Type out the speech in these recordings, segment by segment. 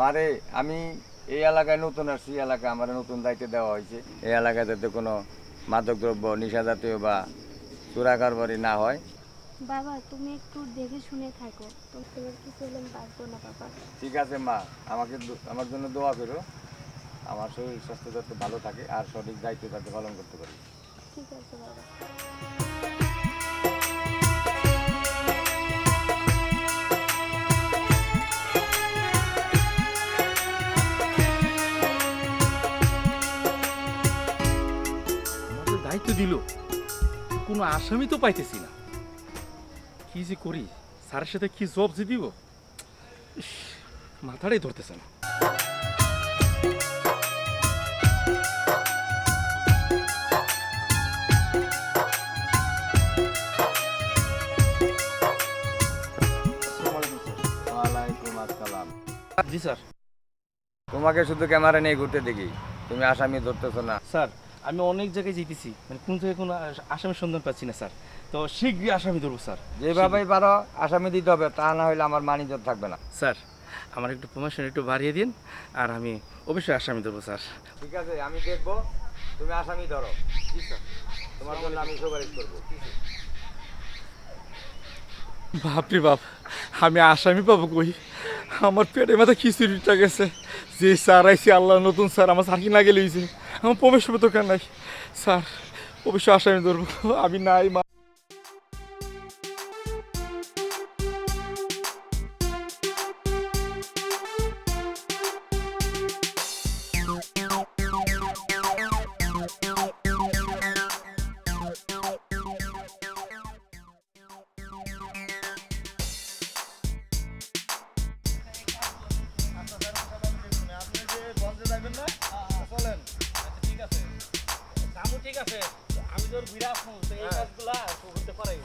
মারে আমি এই এলাকায় নতুন আসছি এই এলাকায় আমার নতুন দায়িত্ব দেওয়া হয়েছে। এই এলাকায় যাতে কোনো মাদকদ্রব্য নিশা জাতীয় বা চোরাকারবারি না হয়। বাবা তুমি একটু দেখে শুনে থাকো। তোমার কিছু হলে আমি বাঁচবো না বাবা? ঠিক আছে মা আমাকে আমার জন্য দোয়া করো। আমার শরীর স্বাস্থ্য যাতে ভালো থাকে আর সঠিক দায়িত্ব যাতে পালন করতে পারি। ঠিক আছে বাবা। দায়িত্ব দিল। কোনো আসামি তো পাইতেছি না। কি যে করি? স্যারের সাথে কি জব যে দিব? মাথাটাই ধরতেছে না। জি স্যার। তোমাকে শুধু ক্যামেরা নিয়ে ঘুরতে দেখি। তুমি আসামি ধরতেছো না। স্যার আমি অনেক জায়গায় জিতেছি মানে কোন জায়গায় কোনো আস- আসামির সন্ধান পাচ্ছি না স্যার। তো শীঘ্রই আসামি ধরবো স্যার। যেভাবেই পারো আসামি দিতে হবে তা না হলে আমার মানিজ্য থাকবে না। স্যার আমার একটু প্রমোশন একটু বাড়িয়ে দিন আর আমি অবশ্যই আসামি ধরবো স্যার। ঠিক আছে আমি দেখব তুমি আসামি ধরো। তোমার জন্য আমি সুপারিশ করব। বাপরে বাপ আমি আসামি পাবো কই? আমার পেটে মাথা খিচুড়িটা গেছে। যে স্যার আইসি আল্লাহ নতুন স্যার, আমার স্যার কি না আমার প্রবেশ দোকান নাই? স্যার, অবশ্যই আসামি ধরবো। আমি নাই, মা।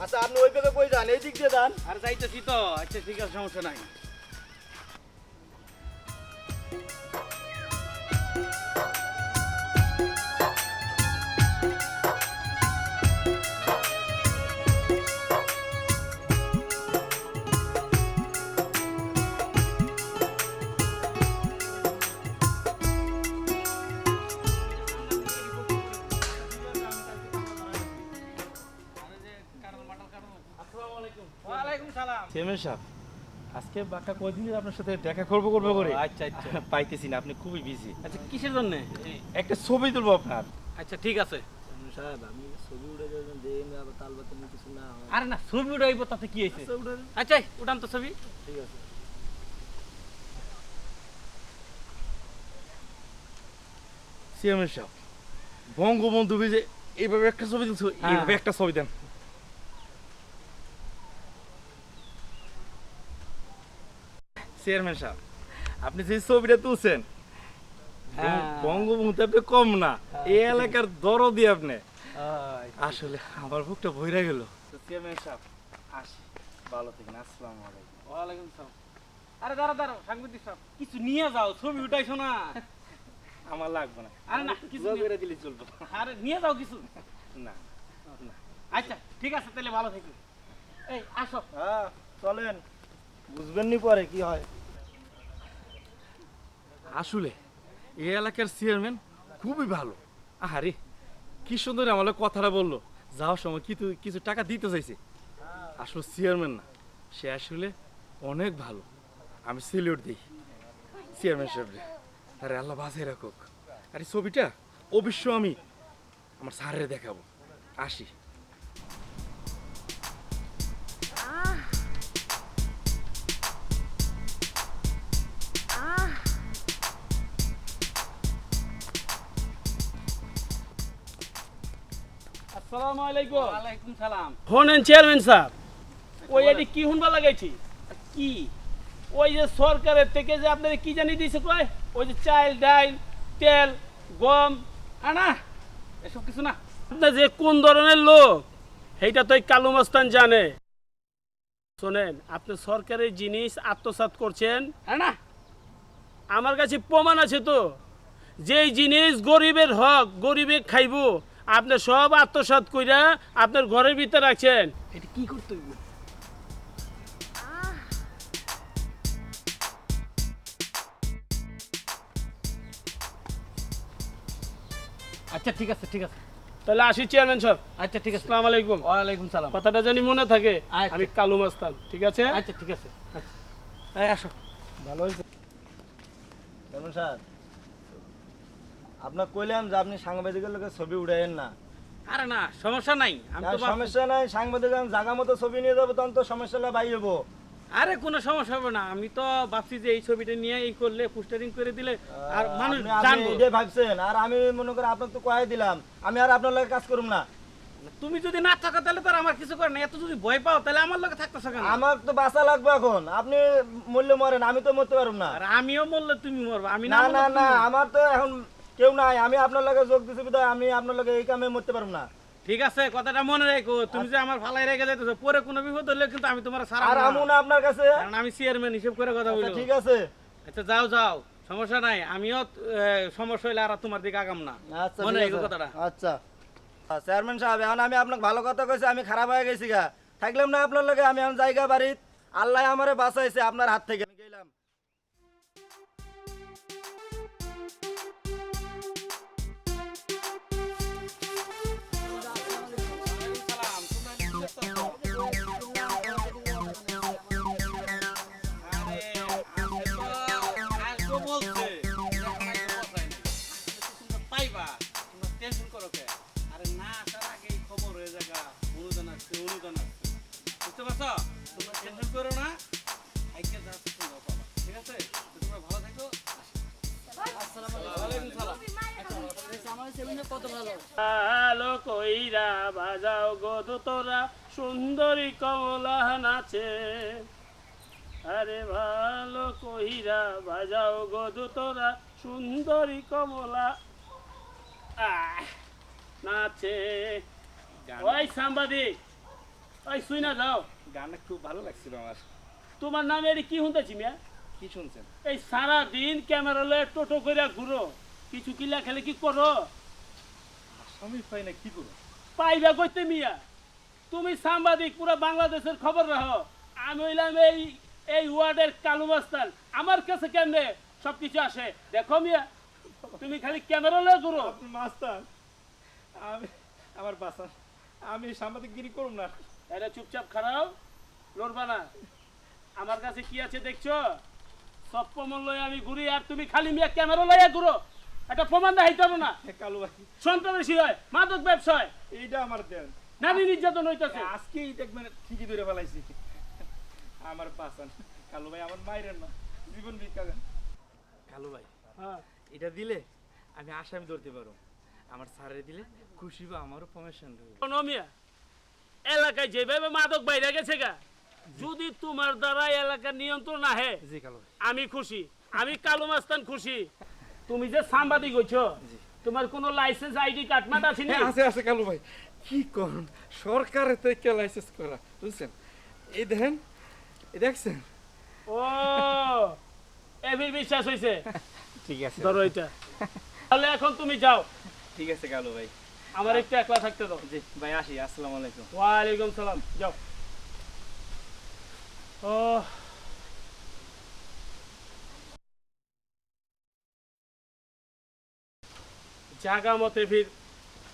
আচ্ছা আপনি ওই দিকে কই যান? এই দিক দিয়ে যান। আর যাইতেছি তো আচ্ছা ঠিক আছে সমস্যা নাই। চেয়ারম্যান সাহেব আজকে বাকা ধরে আপনার সাথে দেখা করব করব করে? আচ্ছা আচ্ছা। পাইতেছি না আপনি খুবই বিজি আচ্ছা কিসের জন্য? একটা ছবি তুলবো আপনার। আচ্ছা ঠিক আছে। সাহেব আমি ছবি উঠে যাবেন দেন আবার তাল বাতে কিছু না আরে না ছবি উঠাইব তাতে কি হয়েছে? আচ্ছা, আচ্ছা উঠান তো ছবি। ঠিক আছে। চেয়ারম্যান সাহেব বঙ্গবন্ধু যে এইভাবে একটা ছবি তুলছো? হ্যাঁ। এইভাবে একটা ছবি দেন। চেয়ারম্যান সাহেব আপনি যে ছবিটা তুলছেন হ্যাঁ। বঙ্গবন্ধু আপনি কম না এই এলাকার দরদি আপনি। আসলে আমার বুকটা ভইরা গেল। চেয়ারম্যান সাহেব আসি। ভালো থাকেন আসসালামু আলাইকুম। ওয়ালাইকুম সালাম। আরে দাঁড়া দাঁড়াও সাংবাদিক সাহেব কিছু নিয়ে যাও ছবি উঠাইছো না? আমার লাগবে না। আরে না কিছু করে দিলে চলবে। আরে নিয়ে যাও কিছু। না না। আচ্ছা ঠিক আছে তাহলে ভালো থাকি এই আসো। হ্যাঁ চলেন। বুঝবেন নি পরে কি হয়? আসলে, এই এলাকার চেয়ারম্যান খুবই ভালো। আহারে, কি সুন্দর আমার কথাটা বলল। যাওয়ার সময় কিছু কিছু টাকা দিতে চাইছে? আসলে চেয়ারম্যান না, সে আসলে অনেক ভালো। আমি সেলিউট দিই চেয়ারম্যান সাহেবরে। আরে আল্লাহ বাঁচাই রাখুক। আরে ছবিটা অবশ্য আমি আমার স্যারের দেখাবো। আসি। আসসালামু আলাইকুম। ওয়ালাইকুম সালাম। শোনেন চেয়ারম্যান স্যার ওই এটি কি হুনবা লাগাইছি? কি? ওই যে সরকারের থেকে যে আপনাদের কি জানি দিয়েছে কয়? ওই যে চাল ডাল তেল গম আনা এসব কিছু না। আপনার যে কোন ধরনের লোক সেইটা তো এই কালু মস্তান জানে। শোনেন আপনি সরকারের জিনিস আত্মসাৎ করছেন। হ্যাঁ না? আমার কাছে প্রমাণ আছে তো। যেই জিনিস গরিবের হক গরিবে খাইব আপনি সব আত্মসাত কইরা আপনার ঘরের ভিতরে রাখছেন। এটা কি করতে হবে আচ্ছা ঠিক আছে ঠিক আছে। তাহলে আসি চেয়ারম্যান স্যার। আচ্ছা ঠিক আছে। আসসালামু আলাইকুম। ওয়ালাইকুম সালাম। কথাটা জানি মনে থাকে আচ্ছা। আমি কালু মাস্তান ঠিক আছে? আচ্ছা ঠিক আছে। আচ্ছা। আসো। ভালো হয়েছে। Chairman sir. আপনার কইলাম যে আপনি সাংবাদিকের লোকের ছবি উঠাইয়েন না। আরে না সমস্যা নাই আমি তো ভাব- সমস্যা নাই সাংবাদিক জায়গা মতো ছবি নিয়ে যাব তখন তো সমস্যাটা বাই হব। আরে কোনো সমস্যা হবে না আমি তো ভাবছি যে এই ছবিটা নিয়ে এই করলে পোস্টারিং করে দিলে আর মানুষ আপনি- আপনি জানব। এটাই ভাবছেন আর আমি মনে করি আপনাকে তো কয়ে দিলাম আমি আর আপনার লাগে কাজ করুম না। তুমি যদি না থাকো তাহলে তো আর আমার কিছু করে না এত যদি ভয় পাও তাহলে আমার লোকে থাকতেছো কেন? আমার তো বাঁচা লাগবে এখন আপনি মূল্য মরেন আমি তো মরতে পারব না। আর আমিও মরলে তুমি মরবা আমি না না না আমার তো এখন কেউ নাই আমি আপনার লাগে যোগ দিছি বিধায় আমি আপনার লাগে এই কামে মরতে পারব না। ঠিক আছে কথাটা মনে রেখো তুমি যে আমার ফালাই রেখে যাইতেছো পরে কোনো বিপদ হলে কিন্তু আমি তোমার সারা আর আমু না আপনার কাছে। কারণ আমি চেয়ারম্যান হিসেব করে কথা আচ্ছা, বলব। ঠিক আছে। আচ্ছা যাও যাও সমস্যা নাই আমিও সমস্যা হইলে আর তোমার দিকে আগাম না। আচ্ছা মনে রেখো কথাটা। আচ্ছা। চেয়ারম্যান সাহেব এখন আমি আপনাকে ভালো কথা কইছি আমি খারাপ হয়ে গেছি গা। থাকলাম না আপনার লগে আমি এখন জায়গা বাড়িত। আল্লাহ আমারে বাঁচাইছে আপনার হাত থেকে আমি গেলাম। আলো কইরা বাজাও গো তোরা সুন্দরী কমলা নাচে। আরে ভালো কইরা বাজাও গো তোরা সুন্দরী কমলা আহ, নাচে। ওই সাংবাদিক ওই শুই না যাও। গানটা খুব ভালো লাগছিল আমার। তোমার নামে এর কি শুনতেছি মিয়া? কি শুনছেন? এই সারা দিন ক্যামেরা লয়ে টোটো করে ঘুরো। কিছু কিলা খেলে কি করো? আমি পাই না কি করব? পাইবা কইতে মিয়া? তুমি সাংবাদিক পুরো বাংলাদেশের খবর রাখো। আমি হইলাম এই এই ওয়ার্ডের কালু মাস্তান। আমার কাছে কেমনে সবকিছু আসে? দেখো মিয়া তুমি খালি ক্যামেরা লয়ে ঘুরো। মাস্টার আমি আমার বাসা আমি সাংবাদিকগিরি করুম না। এটা চুপচাপ খারাও লড়বা না। আমার কাছে কি আছে দেখছ? সব প্রমাণ লয়ে আমি ঘুরি আর তুমি খালি মিয়া ক্যামেরা লইয়া ঘুরো। একটা প্রমাণ দেখাইতে হবে না? কালু ভাই। সন্ত্রাসী হয় মাদক ব্যবসায়। এইটা আমার দেন। নারী নির্যাতন হইতেছে। আজকেই দেখবেন ঠিকই ধরে ফেলাইছি। আমার বাসান কালু ভাই আমার মায়ের না। জীবন ভিক্ষা কালু ভাই হ্যাঁ। এটা দিলে আমি আসামি ধরতে পারো আমার স্যারে দিলে খুশি বা আমারও প্রমোশন হবে মিয়া এলাকায় যেভাবে মাদক বাইরে গেছে গা যদি তোমার দ্বারা এলাকার নিয়ন্ত্রণ আহে জি কালু আমি খুশি। আমি কালো মাস্তান খুশি। তুমি যে সাংবাদিক হইছো তোমার কোনো লাইসেন্স আইডি কার্ড মাট আছে নি? হ্যাঁ আছে আছে কালু ভাই। কি করুন সরকারের থেকে লাইসেন্স করা বুঝছেন? এই দেখেন এই দেখছেন? ও এবির বিশ্বাস হইছে? ঠিক আছে। ধরো এটা। তাহলে এখন তুমি যাও। ঠিক আছে কালু ভাই। আমার একটু একলা থাকতে দাও। জি ভাই আসি আসসালামু আলাইকুম। ওয়ালাইকুম সালাম যাও। ও জাগা মতে ফির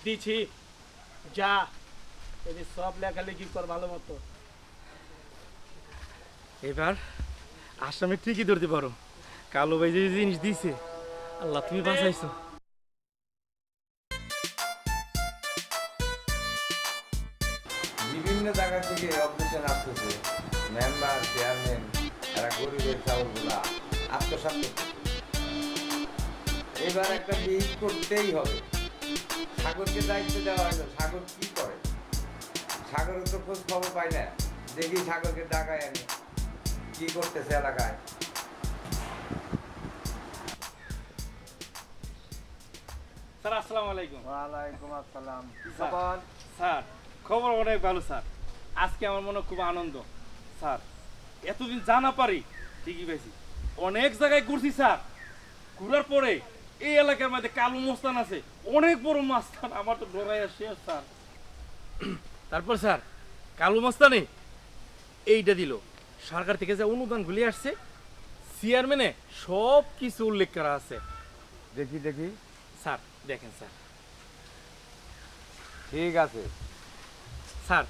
দিছি। যা এদের সব লেখালেখি কর ভালো মতো। এবার আসামি ঠিকই ধরতে পারো। কালো ভাই যে জিনিস দিছে আল্লাহ তুমি বাঁচাইছো। বিভিন্ন জায়গা থেকে অবজেকশন আসতেছে। মেম্বার চেয়ারম্যান এরা গরিবের চাউলগুলা আত্মসাত করতেছে। এবার একটা বিহিত করতেই হবে। সাগরকে দায়িত্ব দেওয়া হয়তো সাগর কি করে? সাগরের তো খোঁজ খবর পাই না। দেখি সাগরকে ডাকায় আনি। কি করতেছে এলাকায়? স্যার আসসালামু আলাইকুম। ওয়ালাইকুম আসসালাম। স্যার। স্যার খবর অনেক ভালো স্যার। আজকে আমার মনে খুব আনন্দ। স্যার এতদিন জানা পারি ঠিকই পেয়েছি। অনেক জায়গায় ঘুরছি স্যার। ঘুরার পরে এই এলাকার মধ্যে কালো মস্তান আছে। অনেক বড় মাস্তান। আমার তো ডরাই আসছে স্যার। তারপর স্যার কালো মাস্তানে এইটা দিল। সরকার থেকে যে অনুদান গুলি আসছে চেয়ারম্যানে সব কিছু উল্লেখ করা আছে। দেখি দেখি। স্যার দেখেন স্যার। ঠিক আছে। স্যার।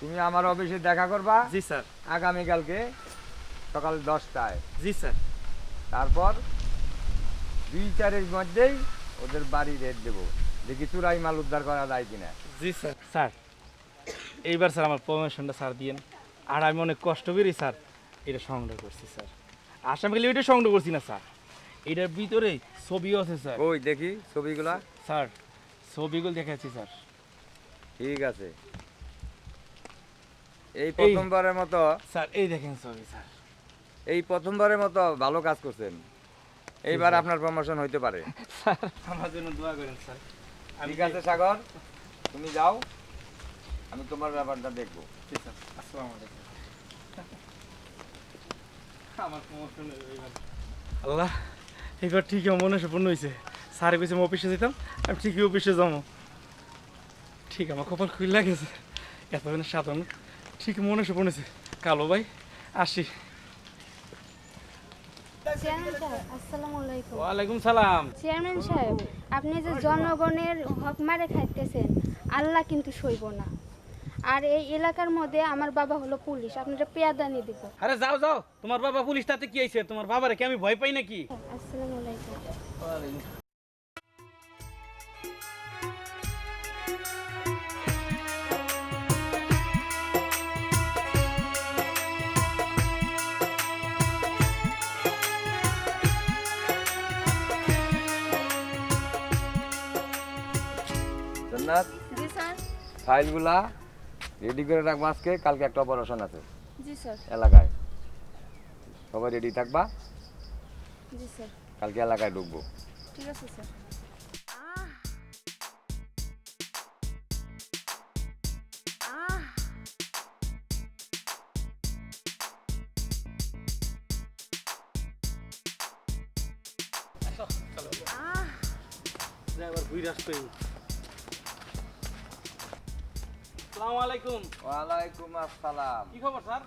তুমি আমার অফিসে দেখা করবা? জি স্যার। আগামীকালকে সকাল দশটায়। জি স্যার। তারপর? দুই চারের মধ্যেই ওদের বাড়ি রেট দেবো। দেখি চুরাই মাল উদ্ধার করা যায় কিনা। জি স্যার। স্যার এইবার স্যার আমার প্রমোশনটা স্যার দিয়েন। আর আমি অনেক কষ্ট করি স্যার। এটা সংগ্রহ করছি স্যার। আসামকালে এটা সংগ্রহ করছি না স্যার। এটার ভিতরে ছবিও আছে স্যার। ওই দেখি ছবিগুলা। স্যার ছবিগুলো দেখাচ্ছি স্যার। ঠিক আছে। এই প্রথমবারের মতো স্যার এই দেখেন ছবি স্যার। এই প্রথমবারের মতো ভালো কাজ করছেন। এইবার আপনার প্রমোশন হইতে পারে। স্যার আমার জন্য দোয়া করেন স্যার। আমি ঠিক আছে সাগর তুমি যাও আমি তোমার ব্যাপারটা দেখব। জি স্যার আসসালামু আলাইকুম। আমার প্রমোশন আল্লাহ এবার ঠিকই মনে পূর্ণ হয়েছে স্যারে কইছে আমি অফিসে যেতাম আমি ঠিকই অফিসে যাব। ঠিক আমার কপাল খুলে গেছে। এতদিনের সাধারণ ঠিক মনে পূর্ণ হয়েছে কালো ভাই আসি। চেয়ারম্যান সাহেব আসসালামু আলাইকুম। ওয়ালাইকুম সালাম। চেয়ারম্যান সাহেব আপনি যে জনগণের হক মারে খাইতেছেন আল্লাহ কিন্তু সইব না। আর এই এলাকার মধ্যে আমার বাবা হলো পুলিশ আপনারা পেয়াদানি দিব। আরে যাও যাও। তোমার বাবা পুলিশ তাতে কি হয়েছে তোমার বাবারে কি আমি ভয় পাই নাকি? আসসালামু আলাইকুম। জান্নাত জি স্যার। ফাইলগুলা রেডি করে রাখব আজকে কালকে একটা অপারেশন আছে। জি স্যার। এলাকায়। সবাই রেডি থাকবা? জি স্যার। কালকে এলাকায় ঢুকবো। ঠিক আছে স্যার। এবার ঘুরে আসতে আসসালামু আলাইকুম। ওয়ালাইকুম আসসালাম। কি খবর স্যার?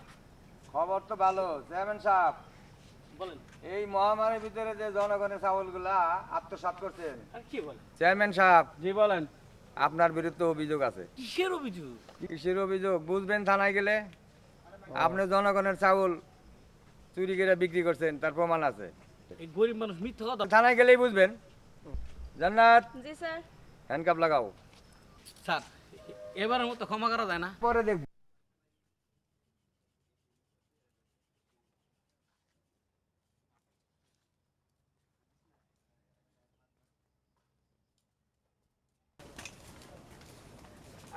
খবর তো ভালো। চেয়ারম্যান সাহেব বলেন। এই মহামারীর ভিতরে যে জনগণের চাউলগুলা আত্মসাৎ করছেন। আর কি বলেন? চেয়ারম্যান সাহেব জি বলেন। আপনার বিরুদ্ধে অভিযোগ আছে। কিসের অভিযোগ? কিসের অভিযোগ? বুঝবেন থানায় গেলে? আপনি জনগণের চাউল চুরি করে বিক্রি করছেন তার প্রমাণ আছে। এই গরিব মানুষ মিথ্যা কথা থানায় গেলেই বুঝবেন। জান্নাত। জি স্যার। হ্যান্ডকাপ লাগাও। স্যার এবারের মতো ক্ষমা করা যায় না। পরে দেখব।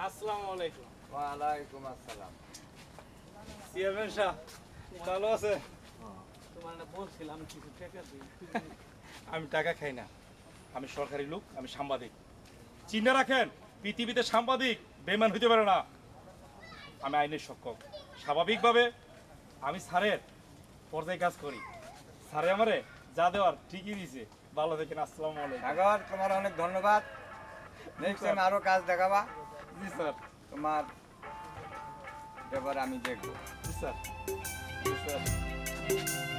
আসসালামু আলাইকুম। ওয়ালাইকুম আসসালাম। চেয়ারম্যান সাহেব ভালো আছে তোমার না বলছিলাম কিছু টাকা দিই। আমি টাকা খাই না। আমি সরকারি লোক আমি সাংবাদিক। চিন্তা রাখেন পৃথিবীতে সাংবাদিক। বেমান হইতে পারে না। আমি আইনের সক্ষম। স্বাভাবিকভাবে আমি স্যারের পর্যায়ে কাজ করি। স্যারে আমারে যা দেওয়ার ঠিকই দিয়েছে। ভালো দেখেন আসসালামু আলাইকুম। সাগর তোমার অনেক ধন্যবাদ। নেক্সট টাইম আরও কাজ দেখাবা। জি স্যার। তোমার ব্যাপারে আমি দেখব। জি স্যার। জি স্যার।